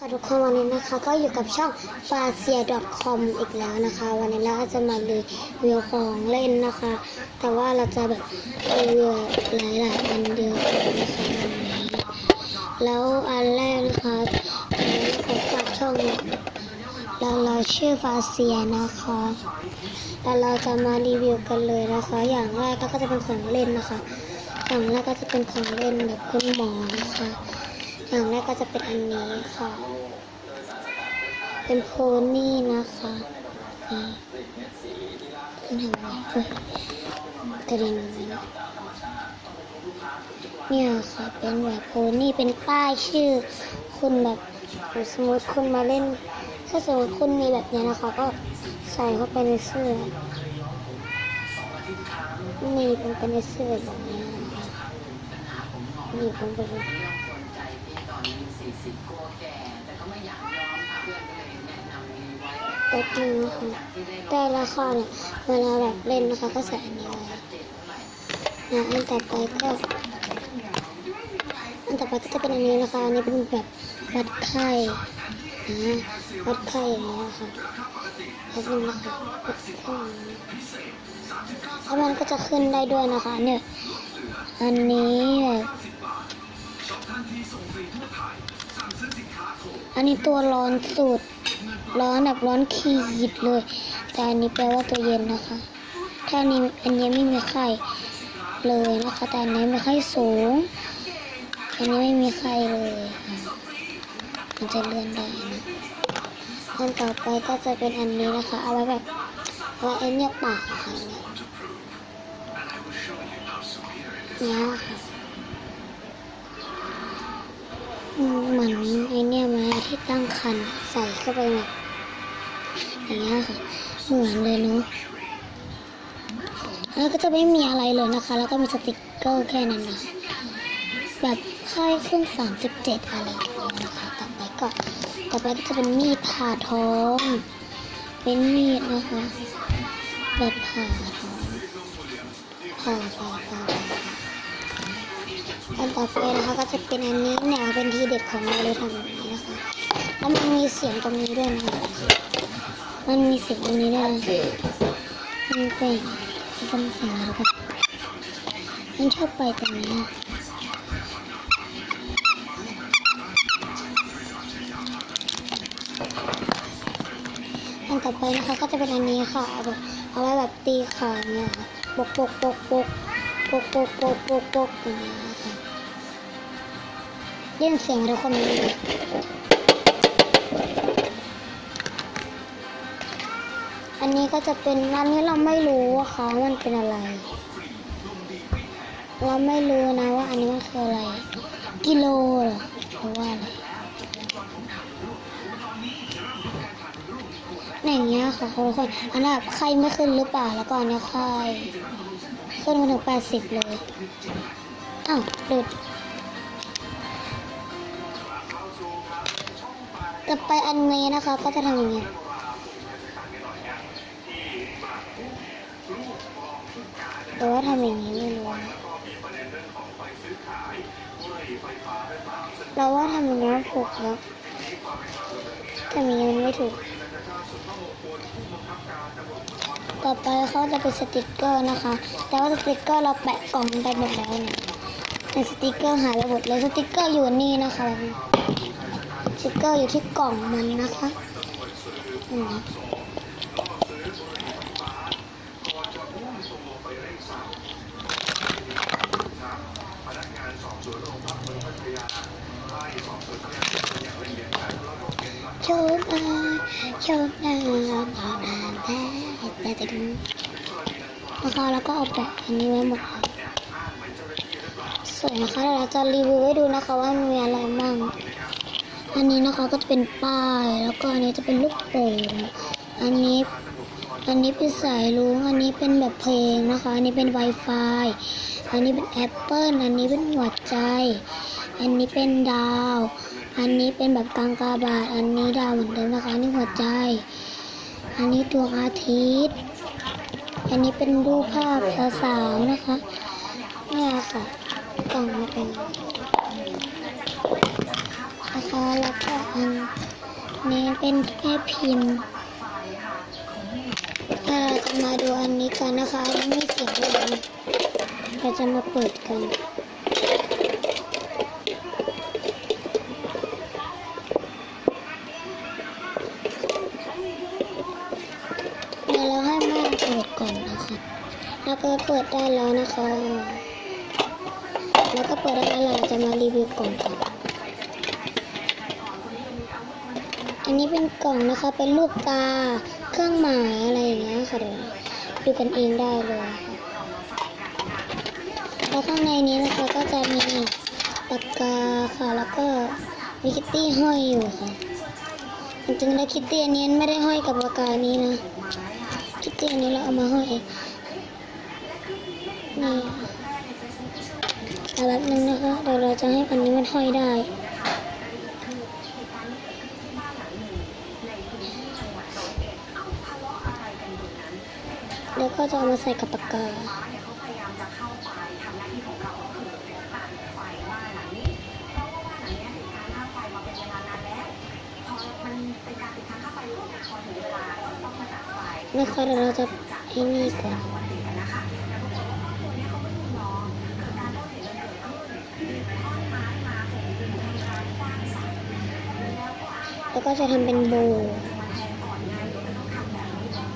ค่ะทุกคนวันนี้นะคะก็อยู่กับช่อง f a c i a c o m อีกแล้วนะคะ วันนี้เราก็จะมารีวิวของเล่นนะคะ แต่ว่าเราจะแบบรีวิวหลายๆอันเดียวนนะคะวันนี้แล้วอันแรกนะคะอันนี้ขอฝากช่องเราเราชื่อฟาเซียนะคะแล้วเราจะมารีวิวกันเลยนะคะ อย่างแรกก็จะเป็นของเล่นนะคะ อย่างแรกก็จะเป็นของเล่นแบบคุณหมอนะคะ อย่างแรกก็จะเป็นอันนี้ค่ะ เป็นโพนี่นะคะนี่ขึ้นทางไหนเฮ้ยกระเด็นไปแล้วเนี่ยค่ะเป็นแบบโพนี่เป็นป้ายชื่อคุณแบบสมมติคุณมาเล่น ถ้าสมมติคุณมีแบบนี้นะคะ ก็ใส่เข้าไปในเสื้อนี่เป็นเป็นเสื้อแบบนี้นะคะนี่ ผมไปเลยแป๊บนึงนะคะแต่ละครเนี่ยเวลาแบบเล่นนะคะก็ใส่อันนี้ไว้นะอันต่อไปก็อันต่อไปก็จะเป็นอันนี้นะคะอันนี้เป็นแบบวัดไข้นะวัดไข้อย่างนี้ยค่ะแป๊บนึงนะคะวัดไข้แล้วมันก็จะขึ้นได้ด้วยนะคะ เนี่ย อันนี้แบบ อันนี้ตัวร้อนสุด ร้อนแบบร้อนขีดเลย แต่อันนี้แปลว่าตัวเย็นนะคะ ถ้าอันนี้อันนี้ไม่มีไข้เลยนะคะ แต่อันนี้มีไข้สูง อันนี้ไม่มีไข้เลยค่ะมันจะเลื่อนได้นะอันต่อไปก็จะเป็นอันนี้นะคะ เอาไว้แบบเอาไว้ไอ้เนี่ยปากค่ะเนี่ยเนี่ยค่ะอืม เหมือนไอเนี่ยไม้ที่ตั้งคันใส่เข้าไปแบบอย่างเงี้ยค่ะ เหมือนเลยเนาะแล้วก็จะไม่มีอะไรเลยนะคะ แล้วก็มีสติกเกอร์แค่นั้นนะแบบค่ายขึ้นสามสิบเจ็ดอะไรอย่างเงี้ยนะคะ ต่อไปก็ต่อไปก็จะเป็นมีดผ่าท้อง เป็นมีดนะคะ แบบผ่าท้องผ่าผ่าผ่า อันต่อไปนะคะก็จะเป็นอันนี้เนี่ยเป็นทีเด็ดของเราเลยทำแบบนี้นะคะ แล้วมันมีเสียงตรงนี้ด้วยนะคะมันมีเสียงตรงนี้ด้วยมันเป็นฟังเสียงแล้วกันมันชอบไปตรงนี้อันต่อไปนะคะก็จะเป็นอันนี้ค่ะ เอาแบบเอาไว้แบบตีขาเนี่ยค่ะปกปกปกปก ปกปกปกปกปกอย่างเงี้ยค่ะเล่นเสียงทุกคนเลยอันนี้ก็จะเป็นอันนี้เราไม่รู้ว่าเขามันเป็นอะไร เราไม่รู้นะว่าอันนี้มันคืออะไร กิโลเหรอหรือว่าอะไรอย่างเงี้ยค่ะทุกคนอันนั้นแบบไม่ขึ้นหรือเปล่าแล้วก็อันนี้ไข้ ขึ้นมาถึงแปดสิบเลยอ้าวหลุดจะไปอันนี้นะคะ ก็จะทำอย่างนี้แต่ว่าทำอย่างนี้ไม่รู้เราว่าทำอย่างนี้ถูกแล้วแต่อย่างนี้มันไม่ถูก ต่อไปเขาจะเป็นสติกเกอร์นะคะ แต่ว่าสติกเกอร์เราแปะกล่องไปหมดแล้วเนี่ยแต่สติกเกอร์หายไปหมดเลยสติกเกอร์อยู่นี่นะคะสติกเกอร์อยู่ที่กล่องมันนะคะอืมโชว์มาโชว์มา แต่แต่ดูนะคะแล้วก็เอาแปะอันนี้ไว้หมดเลยสวยนะคะเดี๋ยวเราจะรีวิวให้ดูนะคะว่ามีอะไรบ้างอันนี้นะคะก็จะเป็นป้ายแล้วก็อันนี้จะเป็นลูกโป่งอันนี้อันนี้เป็นสายลุงอันนี้เป็นแบบเพลงนะคะ อันนี้เป็น Wi-Fi อันนี้เป็นแอปเปิลอันนี้เป็นหัวใจ อันนี้เป็นดาว อันนี้เป็นแบบกางกาบาทอันนี้ดาวเหมือนเดิมนะคะนนี้หัวใจ อันนี้ดวงอาทิตย์ อันนี้เป็นรูปภาพสาวๆนะคะเนี่ยค่ะกล่องมาเป็นนะคะแล้วก็อันนี้เป็นแม่พิมพ์ถ้าเราจะมาดูอันนี้กันนะคะอันนี้มีเสียงด้วยเราจะมาเปิดกัน ก่อนนะคะแล้วก็เปิดได้แล้วนะคะ แล้วก็เปิดได้แล้วเราจะมารีวิวกล่องก่อนอันนี้เป็นกล่องนะคะ เป็นรูปตา เครื่องหมายอะไรอย่างเงี้ยค่ะเดี๋ยวดูกันเองได้เลยค่ะแล้วข้างในนี้นะคะก็จะมีปากกาค่ะ แล้วก็มีคิตตี้ห้อยอยู่ค่ะ จริงๆแล้วคิตตี้อันนี้ไม่ได้ห้อยกับปากกานี้นะ คิตตี้อันนี้เราเอามาห้อยนี่แต่ละนึงนะคะเดี๋ยวเราจะให้อันนี้มันห้อยได้แล้วก็จะเอามาใส่กับปากกา นะคะเดี๋ยเราจะให้นี่ก่อนแล้วก็จะทำเป็นโบ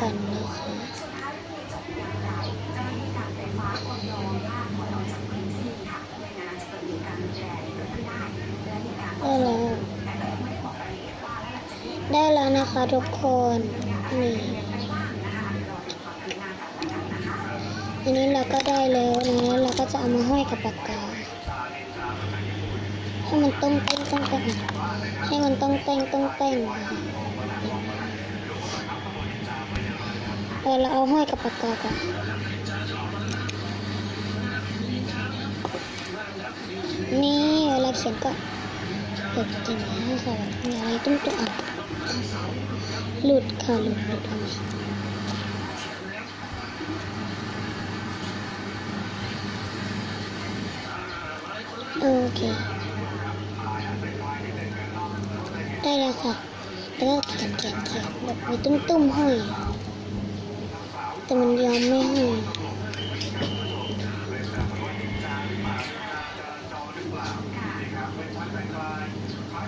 กันนะคะได้แล้ว ได้แล้วนะคะทุกคน นี่ อันนี้เราก็ได้แล้วนะเราก็จะเอามาห้อยกับปากกา ให้มันต้องเต้งต้องเต้งให้มันต้องเต้งต้องเต้งเออเราเอาห้อยกับปากกาก่อนนี่เวลาเขียนก็เปิดอย่างนี้ค่ะแบบมีอะไรตุ้มตุ้มหลุดค่ะหลุดหลุดออกม โอเค ได้แล้วค่ะ แล้วก็เขียนเขียนเขียนแบบมีตุ้มตุ้มห้อยแต่มันยอมไม่ห้อย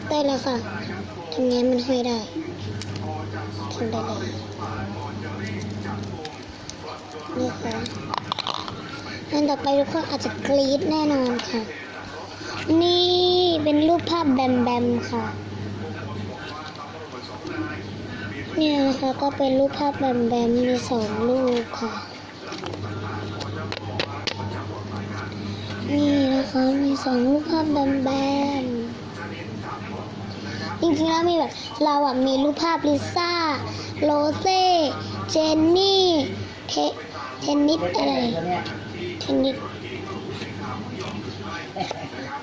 ได้แล้วค่ะทำไงมันห้อยได้ทำได้เลยนี่ค่ะอันต่อไปทุกคนอาจจะกรี๊ดแน่นอนค่ะ นี่เป็นรูปภาพแบมแบมค่ะ เนี่ยนะคะก็เป็นรูปภาพแบมแบมมีสองรูปค่ะ นี่นะคะมีสองรูปภาพแบมแบมจริงๆแล้วมีแบบเราอะมีรูปภาพลิซ่า โรเซ่ เจนนี่ เทเทนนิสอะไร เทนนิส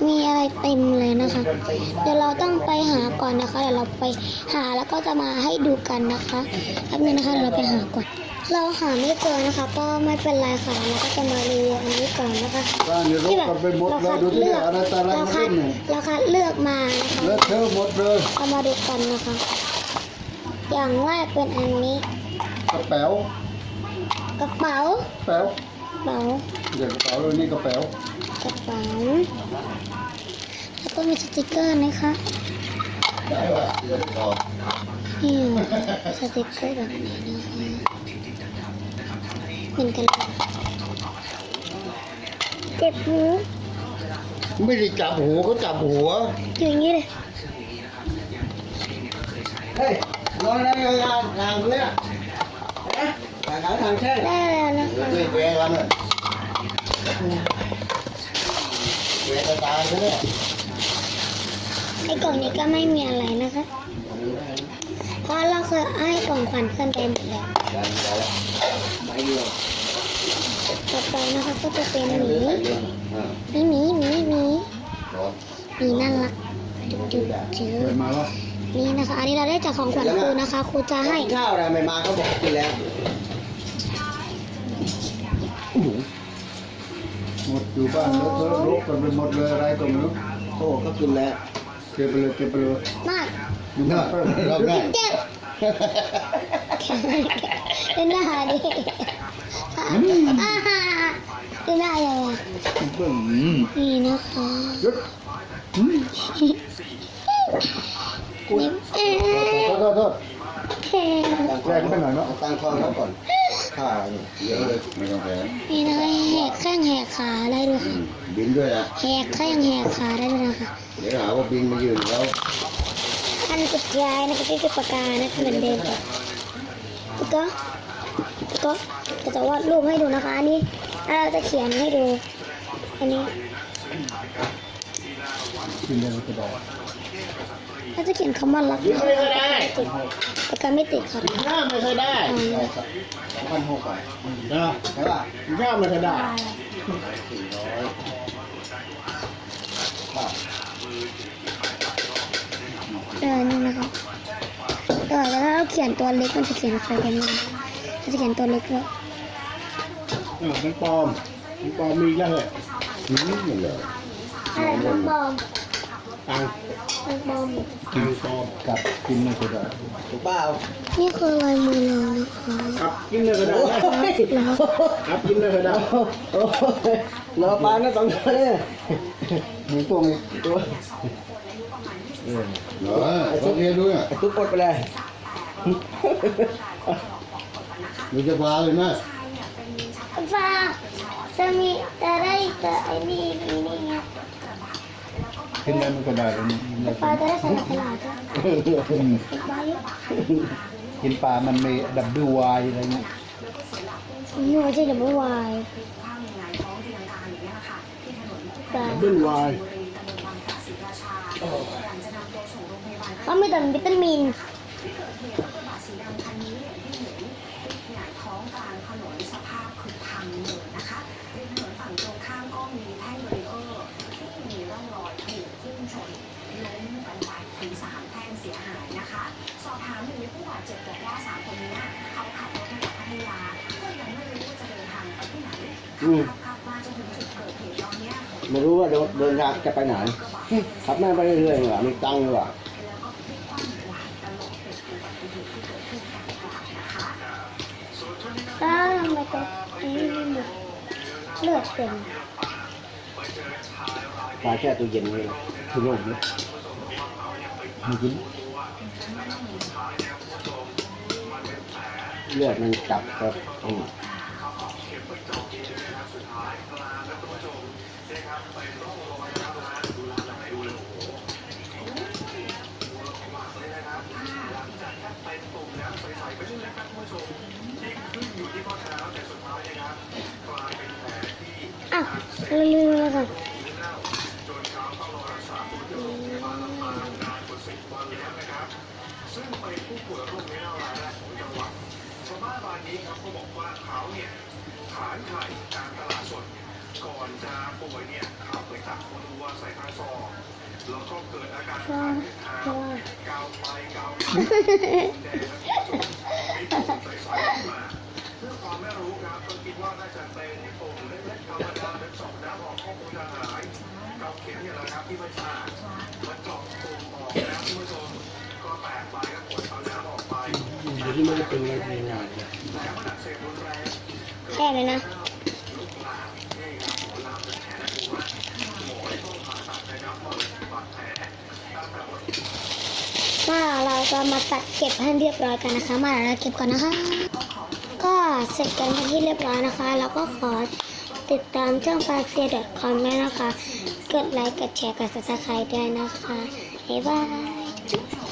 มีอะไรเต็มเลยนะคะ เดี๋ยวเราต้องไปหาก่อนนะคะ เดี๋ยวเราไปหาแล้วก็จะมาให้ดูกันนะคะแป๊บนึงนะคะเดี๋ยวเราไปหาก่อน เราหาไม่เจอนะคะ ก็ไม่เป็นไรค่ะเราก็จะมารีวิวอันนี้ก่อนนะคะบ้านนี่รกกันไปหมดเลยดูที่เนี่ยอะไรตาอะไรเรามาคัเล่ดนเนี่ยเราคัดเลือกมานะคะเลอะเทอะหมดเลยเรามาดูกันนะคะ อย่างแรกเป็นอันนี้ กระเป๋ากระเป๋ากระเป๋ากระเป๋าเดี๋ยวกระเป๋าเลยนี่กระเป๋า กระเป๋าแล้วก็มีสติกเกอร์นะคะนี่สติกเกอร์แบบนี้นะคะเหมือนกันเลยเจ็บหูไม่ได้จับหูเขาจับหัวอยู่อย่างนี้เลยเฮ้ยรอได้ยังงานงานเนี่ยนะงานทางแช่งได้แล้วนะคะด้วย เวรกันเลยเวรตายเนี่ยไอ้กล่องนี้ก็ไม่มีอะไรนะคะ เพราะเราเคยให้กล่องขวัญเพื่อนไปหมดแล้วยังรอไม่เยอะต่อไปนะคะก็จะเป็นหมีหมีหมีหมีหมีหมีน่ารักจุ๊บจุ๊บจื้อนี่นะคะ อันนี้เราได้จากของขวัญครูนะคะครูจะให้ข้าวอะไรไม่มาเขาบอกกินแล้ว หมดอยู่บ้านเลอะเทอะรกกันไปหมดเลยอะไรก็ไม่รู้เขาบอกเขากินแล้วเก็บไปเลยเก็บไปเลยมากน่าเราได้เจ็บเป็นหน้าดิอ่าฮ่าเป็นหน้าอะไรอืมนี่นะคะหยุดนี่เอ๊ะโทษโทษโทษแรงไปหน่อยเนาะตั้งคองเขาก่อน ข้าเนี่ยเยอะเลยไม่ต้องแผลนี่นะคะแหกแข้งแหกขาได้ด้วยอืค่ะมบินด้วยอะแหกแข้งแหกขาได้ด้วยนะคะเดี๋ยวหาว่าบินมายืนแล้วอันสุดท้ายนะคะที่คือปากกานะคะเหมือนเดิมค่ะแล้วก็แล้วก็จะจะวาดรูปให้ดูนะคะอันนี้อ่าเราจะเขียนให้ดู อันนี้กินเลยก็ได้เราจะเขียนคำว่ารักบินไม่ค่อยได้ติดปากกาไม่ติดครับหน้าไม่ค่อยได้อ่าได้สักพันหกไปนะใช่ป่ะหน้าไม่ค่อยได้สี่ร้อยบาทเออนี่นะครับเออแล้วถ้าเราเขียนตัวเล็กมันจะเขียนใส่กันไม่ได้เราจะเขียนตัวเล็กด้วยเออมันปลอมมันปลอมมีอีกแล้วเหรออืมนั่นเหรออะไรมันบอม ตังมันบอมตังปลอมกับกินไม่ก็ได้ถูกเปล่านี่คือลายมือเรานะคะครับกินเลยก็ได้นะแล้วครับกินเลยก็ได้โอ้ยรอปลานะสองตัวเนี่ยมีตัวมีตัวเหรอโอเคด้วยไอ้ตุ๊กอดไปเลยมีจะพาเลยนะฟ้าจะมีจะได้จะไอ้นี่นี่นี่ไง กินได้มันก็ได้แล้วนี่ฟ้าจะได้ฉลาดฉลาดด้วยฟ้าเยอะกินปลามันมีดับบิววายอะไรเงี้ยหนูจะเดี๋ยวไม่วายฟ้าเบิ้ลวายเขามีแต่วิตามิน นเดินทางจะไปไหนขับแม่งไปเรื่อยๆเหรอมีตังค์เหรอฟ้าทำไมตัวนี้ไม่หมดเลือดเต็มปลาแช่ตู้เย็นเลยคือโลกนี้มันกินเลือดมันจับกับ ก่อนจะป่วยเนี่ยเขาไปจับคนวัวใส่ทางซอกแล้วก็เกิดอาการคันหากาวไปกาวมาเพื่อความไม่รู้ครับก็คิดว่าน่าจะเป็นปุ่มเล็กๆธรรมดาเป็นสองด้านออกข้อมูลางหายเราเขียนอย่างไรครับที่มันชามันจาะปุ่มออกแล้วคุณผู้ชมก็แตกไปก็ปวดเอาแล้วออกไปอยู่ที่มันเป็นอะไรงานเยแค่เลยนะ จะมาตัดเก็บให้เรียบร้อยกันนะคะ มาเราเก็บก่อนนะคะ ก็เสร็จกันที่เรียบร้อยนะคะ แล้วก็ขอติดตามช่องฟาเซีย .com ด้วยนะคะ กดไลค์ กดแชร์ กดซับสไคร์ดได้วยนะคะ บ๊ายบาย